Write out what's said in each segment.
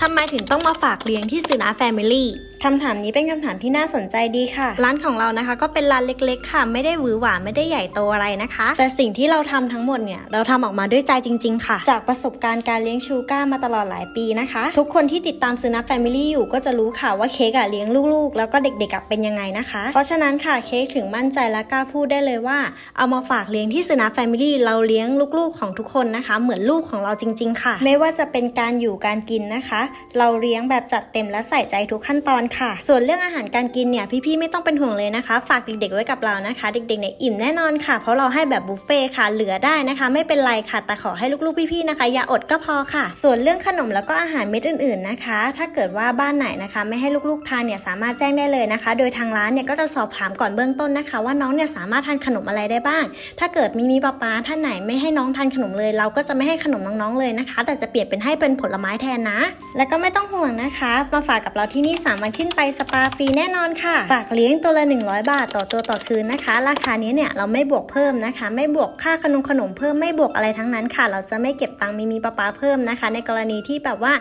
ทำไมถึงต้องมาฝากเลี้ยงที่ซูนาแฟมิลี่ คำถามนี้เป็นคำถามที่น่าสนใจดีค่ะ ร้านของเรานะคะ ก็เป็นร้านเล็ก ๆ ค่ะ ไม่ได้หวือหวาไม่ได้ใหญ่โตอะไรนะคะ แต่สิ่งที่เราทำทั้งหมดเนี่ยเราทำออกมาด้วยใจจริง ๆ ค่ะ จากประสบการณ์การเลี้ยงชูก้ามาตลอดหลายปีนะคะ ทุกคนที่ติดตามซูนาแฟมิลี่อยู่ก็จะรู้ค่ะว่าเค้กอะเลี้ยงลูกๆ แล้วก็เด็กๆอะเป็นยังไงนะคะ เพราะฉะนั้นค่ะเค้กถึงมั่นใจและกล้าพูดได้เลยว่า เอามาฝากเลี้ยงที่ซูนาแฟมิลี่เราเลี้ยงลูกๆของทุกคนนะคะ เหมือนลูกของเราจริง ๆ ค่ะ ไม่ว่าจะเป็นการอยู่การกินนะคะ เราเลี้ยงแบบจัดเต็มและใส่ใจทุกขั้นตอนค่ะ ส่วนเรื่องอาหารการกินเนี่ยพี่ๆไม่ต้องเป็นห่วงเลยนะคะ ฝากเด็กๆไว้กับเรานะคะ เด็กๆเนี่ยอิ่มแน่นอนค่ะ เพราะเราให้แบบบุฟเฟ่ค่ะ เหลือได้นะคะ ไม่เป็นไรค่ะ แต่ขอให้ลูกๆพี่ๆนะคะอย่าอดก็พอค่ะ ส่วนเรื่องขนมแล้วก็อาหารเม็ดอื่นๆนะคะ ถ้าเกิดว่าบ้านไหนนะคะ ไม่ให้ลูกๆทานเนี่ยสามารถแจ้งได้เลยนะคะ โดยทางร้านเนี่ยก็จะสอบถามก่อนเบื้องต้นนะคะ ว่าน้องเนี่ยสามารถทานขนมอะไรได้บ้าง ถ้าเกิดมีมีป้าป้าท่านไหนไม่ให้น้องทานขนมเลย เราก็จะไม่ให้ขนมน้องๆเลยนะคะ แต่จะเปลี่ยนเป็นให้เป็นผลไม้แทนนะ แล้วก็ไม่ต้องห่วงนะคะ มาฝากกับเราที่นี่3วันขึ้นไปสปาฟรีแน่นอนค่ะ ฝากเลี้ยงตัวละ 100 บาทต่อตัวต่อคืนนะคะ ราคานี้เนี่ยเราไม่บวกเพิ่มนะคะ ไม่บวกค่าขนมขนมเพิ่มไม่บวกอะไรทั้งนั้นค่ะ เราจะไม่เก็บตังค์มีมีป้าป้าเพิ่มนะคะ ในกรณีที่แบบว่า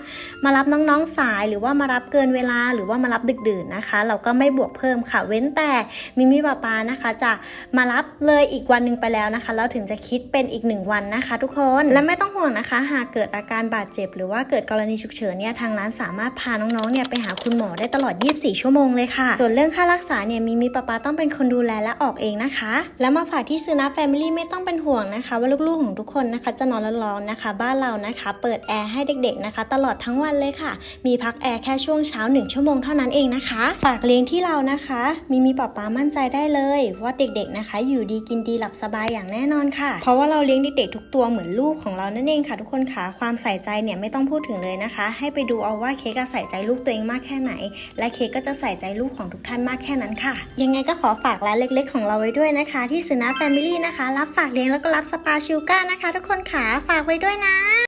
มารับน้องๆสายหรือว่ามารับเกินเวลาหรือว่ามารับดึกดื่นนะคะ เราก็ไม่บวกเพิ่มค่ะ เว้นแต่มีมีป้าป้านะคะ จะมารับเลยอีกวันหนึ่งไปแล้วนะคะแล้วถึงจะคิดเป็นอีกหนึ่งวันนะคะ ทุกคนและไม่ต้องห่วงนะคะ หากเกิดอาการบาดเจ็บ หรือว่าเกิดกรณีฉุกเฉินเนี่ยทางร้านสามารถพาน้องๆเนี่ยไปหาคุณหมอได้ตลอด24 ชั่วโมงเลยค่ะ ส่วนเรื่องค่ารักษาเนี่ยมีมีป้าป้าต้องเป็นคนดูแลและออกเองนะคะ แล้วมาฝากที่ซื้อนะแฟมิลี่ไม่ต้องเป็นห่วงนะคะ ว่าลูกๆของทุกคนนะคะ จะนอนร้อนๆนะคะ บ้านเรานะคะ เปิดแอร์ให้เด็กๆนะคะ ตลอดทั้งวันเลยค่ะ มีพักแอร์แค่ช่วงเช้า 1 ชั่วโมงเท่านั้นเองนะคะ ฝากเลี้ยงที่เรานะคะ มีมีป้าป้ามั่นใจได้เลยว่าเด็กๆนะคะ อยู่ดีกินดีหลับสบายอย่างแน่นอนค่ะ เพราะว่าเราเลี้ยงเด็กๆทุกตัวเหมือนลูกของเรานั่นเองค่ะ ทุกคนค่ะความใส่ใจเนี่ยไม่ต้องพูดถึงเลยนะคะ ให้ไปดูเอาว่าเค้กใส่ใจลูกตัวเองมากแค่ไหนและเค้กก็จะใส่ใจลูกของทุกท่านมากแค่นั้นค่ะ ยังไงก็ขอฝากร้านเล็ก ๆ ของเราไว้ด้วยนะคะ ที่สุนาแฟมิลี่นะคะ รับฝากเลี้ยงแล้วก็รับสปาชิลก้านะคะ ทุกคนค่ะฝากไว้ด้วยนะ